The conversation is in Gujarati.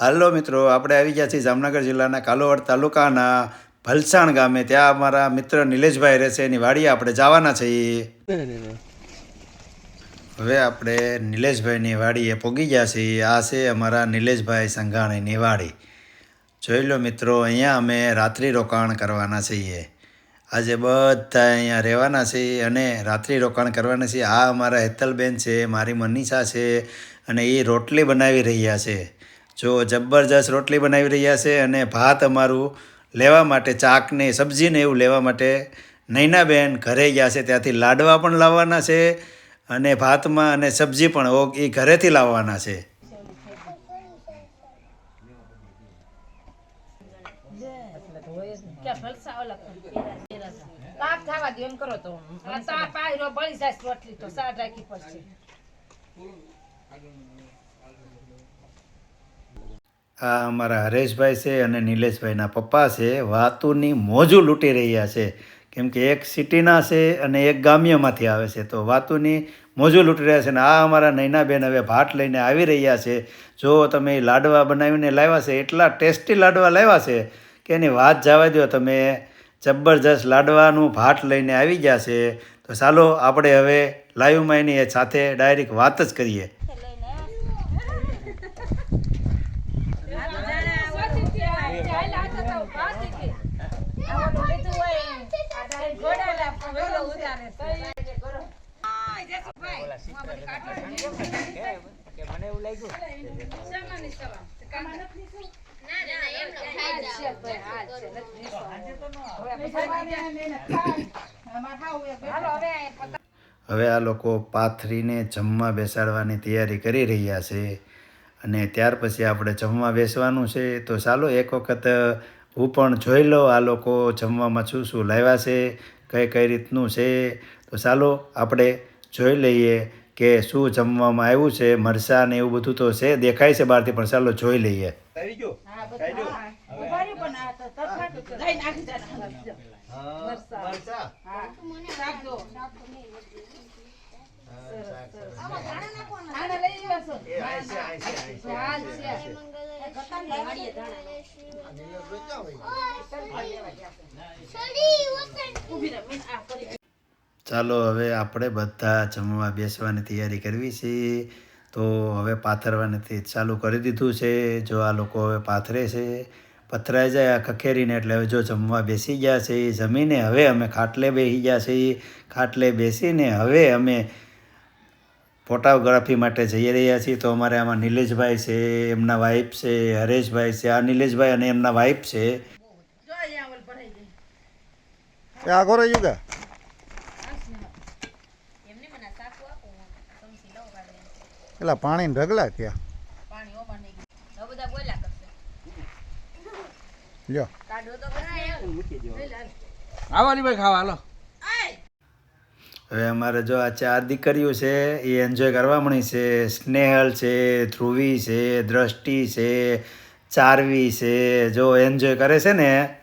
હાલો મિત્રો, આપણે આવી ગયા છીએ જામનગર જિલ્લાના કાલોવાડ તાલુકાના ભલસાણ ગામે. ત્યાં અમારા મિત્ર નિલેશભાઈ રહેશે, એની વાડીએ આપણે જવાના છીએ. હવે આપણે નિલેશભાઈની વાડીએ પોગી ગયા છીએ. આ છે અમારા નિલેશભાઈ સંઘાણીની વાડી. જોઈ લો મિત્રો, અહીંયા અમે રાત્રિ રોકાણ કરવાના છીએ. આજે બધા અહીંયા રહેવાના છીએ અને રાત્રિ રોકાણ કરવાના છીએ. આ અમારા હેતલબેન છે, મારી મનીષા છે અને એ રોટલી બનાવી રહ્યા છે. જો જબરજસ્ત રોટલી બનાવી રહ્યા છે અને ભાત અમારું લેવા માટે, ચાકને, સબ્જીને એવું લેવા માટે નૈનાબેન ઘરે ગયા છે. ત્યાંથી લાડવા પણ લાવવાના છે અને ભાતમાં અને સબ્જી પણ એ ઘરેથી લાવવાના છે. કરો તો. આ રોટલી તો સાર રાખી પડશે. આ અમારા હરેશભાઈ છે અને નિલેશભાઈના પપ્પા છે. વાતુની મોજું લૂંટી રહ્યા છે. કેમ કે એક સિટીના છે અને એક ગામ્યમાંથી આવે છે. તો વાતુની મોજું લૂંટી રહ્યા છે અને આ અમારા નૈનાબેન હવે ભાટ લઈને આવી રહ્યા છે. જો તમે લાડવા બનાવીને લાવ્યા છે, એટલા ટેસ્ટી લાડવા લાવ્યા છે કે એની વાત જવા દો તમે જબરજસ્ત લાડવાનું ભાટ લઈને આવી ગયા છે. તો ચાલો આપણે હવે લાઈવમાં એની સાથે ડાયરેક્ટ વાત જ કરીએ. હવે આ લોકો પાથરીને જમવા બેસાડવાની તૈયારી કરી રહ્યા છે અને ત્યાર પછી આપણે જમવા બેસવાનું છે. તો ચાલો એક વખત હું પણ જોઈ લો આ લોકો જમવામાં શું શું લાવ્યા છે, કઈ કઈ રીતનું છે. તો ચાલો આપણે જોઈ લઈએ કે શું જમવામાં આવ્યું છે મરસા ને એવું બધું તો છે દેખાય છે બહારથી પણ ચાલો જોઈ લઈએ. ચાલો હવે આપણે બધા જમવા બેસવાની તૈયારી કરવી છે. તો હવે પાથરવાની ચાલુ કરી દીધું છે. જો આ લોકો હવે પાથરે છે, પથરાઈ જાય આ ખખેરીને એટલે હવે જો જમવા બેસી ગયા છે જમીને, હવે અમે ખાટલે બેસી ગયા છે. ખાટલે બેસીને હવે અમે ફોટોગ્રાફી માટે જઈ રહ્યા છીએ. તો અમારે આમાં નિલેશભાઈ છે, એમના વાઈફ છે, હરેશભાઈ છે. આ નિલેશભાઈ અને એમના વાઈફ છે. એ આગો રહ્યું પેલા પાણી ઢગલા થયા. લ્યો. આવવાની ભાઈ ખાવા હાલો. હવે અમારે જો આ ચાર દીકરીઓ છે એ એન્જોય કરવા મળી છે. સ્નેહલ છે ધ્રુવી છે દ્રષ્ટિ છે ચારવી છે. જો એન્જોય કરે છે ને